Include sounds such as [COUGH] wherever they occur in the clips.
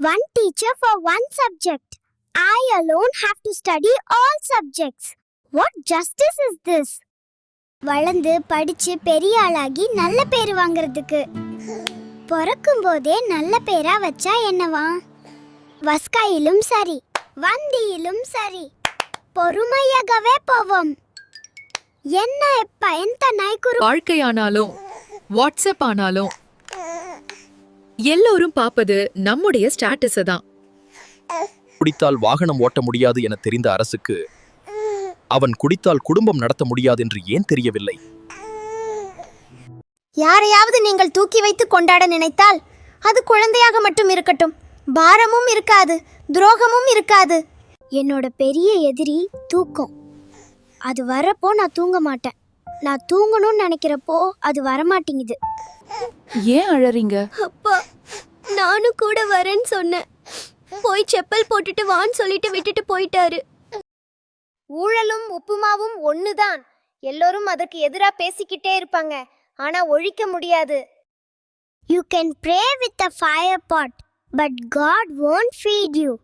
One teacher for one subject. I alone have to study all subjects. What justice is this? வளர்ந்து படிச்சு பெரிய ஆளாகி நல்ல பேர் வாங்குறதுக்கு பிறக்கும் போதே நல்ல பேரா வச்சா என்னவா வஸ்காயிலும் சரி வந்தியிலும் சரி பொறுமையாகவே போவோம் என்ன பயன் எந்த நாய்க்குரு வாழ்க்கையானாலும் வாட்ஸ்அப் ஆனாலும் எல்லோரும் பார்ப்பது நம்முடைய ஸ்டேட்டஸ தான். குடித்தால் வாகனம் ஓட்ட முடியாது என தெரிந்த அரசுக்கு அவன் குடித்தால் குடும்பம் நடத்த முடியாது என்று ஏன் தெரியவில்லை? யாரையாவது நீங்கள் தூக்கி வைத்து கொண்டாட நினைத்தால் அது குழந்தையாக மட்டும் இருக்கட்டும். பாரமும் இருக்காது துரோகமும் இருக்காது. என்னோட பெரிய எதிரி தூக்கம். அது வரப்போ நான் தூங்க மாட்டேன். நான் தூங்கணும்னு நினைக்கிறப்போ அது வரமாட்டேங்குது. ஏன் அழறீங்க? அப்பா நானும் கூட வரேன்னு சொன்னேன். போய் செப்பல் போட்டுட்டு வான்னு சொல்லிட்டு விட்டுட்டு போயிட்டாரு. ஊழலும் உப்புமாவும் ஒண்ணுதான். எல்லோரும் அதற்கு எதிரா பேசிக்கிட்டே இருப்பாங்க. ஆனா ஒழிக்க முடியாது. You can pray with a fire pot, but God won't feed you.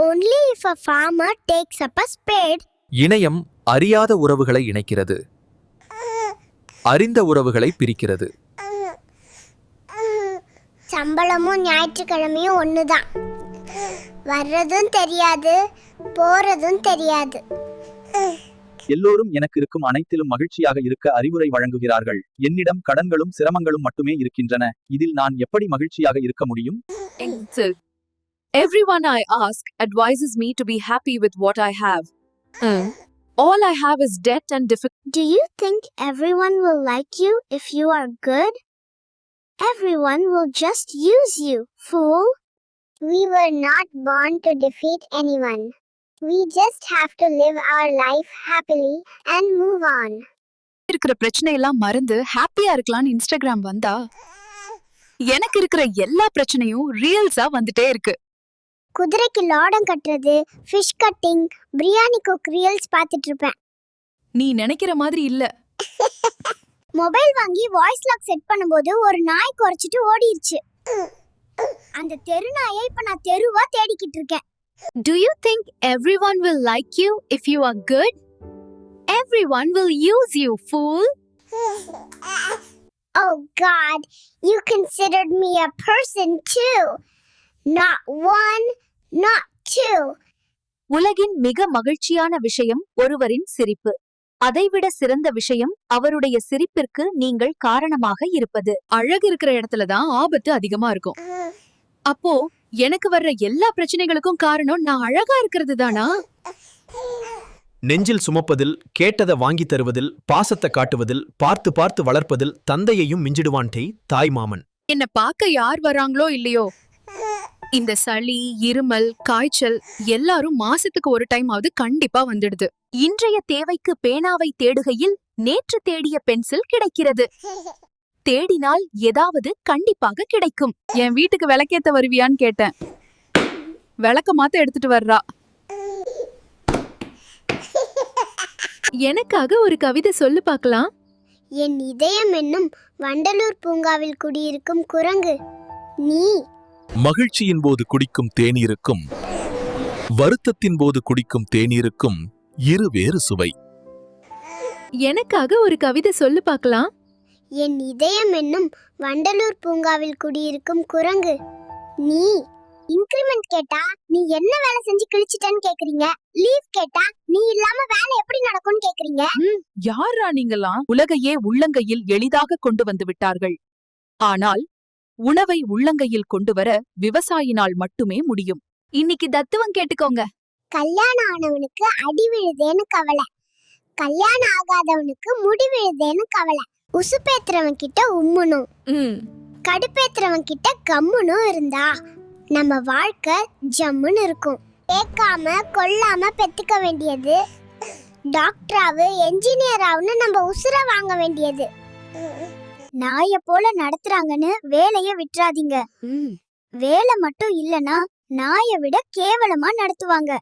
Only if a farmer takes up a spade. இணையம் அறியாத உறவுகளை இணைக்கிறது. அறிந்த உறவுகளை பிரிக்கிறது. சம்பளமும் ஞாயிற்றுக்கிழமையும் ஒன்று தான் வர்றதும் தெரியாது போறதும் தெரியாது. எல்லோரும் எனக்கு இருக்கும் அனைத்திலும் மகிழ்ச்சியாக இருக்க அறிவுரை வழங்குகிறார்கள். என்னிடம் கடன்களும் சிரமங்களும் மட்டுமே இருக்கின்றன. இதில் நான் எப்படி மகிழ்ச்சியாக இருக்க முடியும்? Everyone I ask advises me to be happy with what I have. All I have is debt and difficulty. Do you think everyone will like you if you are good? Everyone will just use you, fool. We were not born to defeat anyone. We just have to live our life happily and move on. இருக்கிற பிரச்சனை எல்லாம் மறந்து ஹாப்பியா இருக்கலாம்னு Instagram வந்தா எனக்கு இருக்கிற எல்லா பிரச்சனையும் ரீல்ஸா வந்துட்டே இருக்கு குதிரைக்கு லாடம் கட்டுறது fish cutting biryani cook reels பார்த்துட்டு இருப்பேன் நீ நினைக்கிற மாதிரி இல்ல. [LAUGHS] மொபைல் வாங்கி வாய்ஸ் லாக் செட் பண்ணும்போது ஒரு நாய் குறைச்சிட்டு ஓடிருச்சு. அந்த தெரு நாயை இப்ப நான் தெருவா தேடிக்கிட்டு இருக்கேன் think everyone will like you if you are good everyone will use you fool Oh God, you considered me a person too. Not one. உலகின் மிக மகிழ்ச்சியான விஷயம் ஒருவரின் சிரிப்பு. அதைவிட சிறந்த விஷயம் அவருடைய சிரிப்பிற்கு நீங்கள் காரணமாக இருப்பது. அழகு இருக்கிற இடத்துல தான் ஆபத்து அதிகமா இருக்கும். அப்போ எனக்கு வர்ற எல்லா பிரச்சனைகளுக்கும் காரணம் நான் அழகா இருக்கிறது தானா? நெஞ்சில் சுமப்பதில் கேட்டதை வாங்கித் தருவதில் பாசத்தை காட்டுவதில் பார்த்து பார்த்து வளர்ப்பதில் தந்தையையும் மிஞ்சிடுவான் டேய் தாய் மாமன். என்ன பார்க்க யார் வராங்களோ இல்லையோ? இந்த சளி இருமல் காய்ச்சல் எல்லாரும் மாசத்துக்கு ஒரு டைம் ஆவது கண்டிப்பா வந்துடுது. இன்றைய தேவைக்கு பேனாவை தேடுகையில் நேற்று தேடிய பென்சில் கிடைக்கிறது. தேடினால் ஏதாவது கண்டிப்பாக கிடைக்கும். என் வீட்டுக்கு விளக்கேத்த வருவியான்னு கேட்டேன். விளக்க மாத்த எடுத்துட்டு வர்றா. எனக்காக ஒரு கவிதை சொல்லு பார்க்கலாம். என் இதயம் என்னும் வண்டலூர் பூங்காவில் குடியிருக்கும் குரங்கு. நீ மகிழ்ச்சியின் போது குடிக்கும் தேநீருக்கும் வருத்தத்தின் போது குடிக்கும் தேநீருக்கும் இரு வேறு சுவை. எனக்காக ஒரு கவிதை சொல்லு பார்க்கலாம். என் இதயம் என்னும் வண்டலூர் பூங்காவில் குடியிருக்கும் குரங்கு. நீ இன்கிரிமெண்ட் கேட்டா நீ என்ன வேலை செஞ்சு கிழிச்சிட்டேன்னு கேக்குறீங்க? லீவ் கேட்டா நீ இல்லாம வேலை எப்படி நடக்கும்னு கேக்குறீங்க? யாரா நீங்கெல்லாம் உலகையே உள்ளங்கையில் எளிதாக கொண்டு வந்து விட்டார்கள். ஆனால் உணவை உள்ளங்கையில் கொண்டு வர விவசாயினால் மட்டுமே முடியும். இன்னைக்கு தத்துவம் கேட்டுக்கோங்க. கல்யாணம் ஆனவனுக்கு அடி விழுதேன்னு கவலை. கல்யாணம் ஆகாதவனுக்கு முடி விழுதேன்னு கவலை. உசுப்பேத்துறவன் கிட்ட உம்முனும் ம். கடுப்பேத்துறவன் கிட்ட கம்முனும் இருந்தா நம்ம வாழ்க்கை ஜம்முன்னு இருக்கும். கேட்காம கொல்லாம பெத்துக்க வேண்டியது. டாக்டராவு என்ஜினியர் ஆகுன்னு நம்ம உசுர வாங்க வேண்டியது. நாய போல நடத்துறாங்கன்னு வேலைய விட்டுறாதீங்க. வேலை மட்டும் இல்லனா நாயை விட கேவலமா நடத்துவாங்க.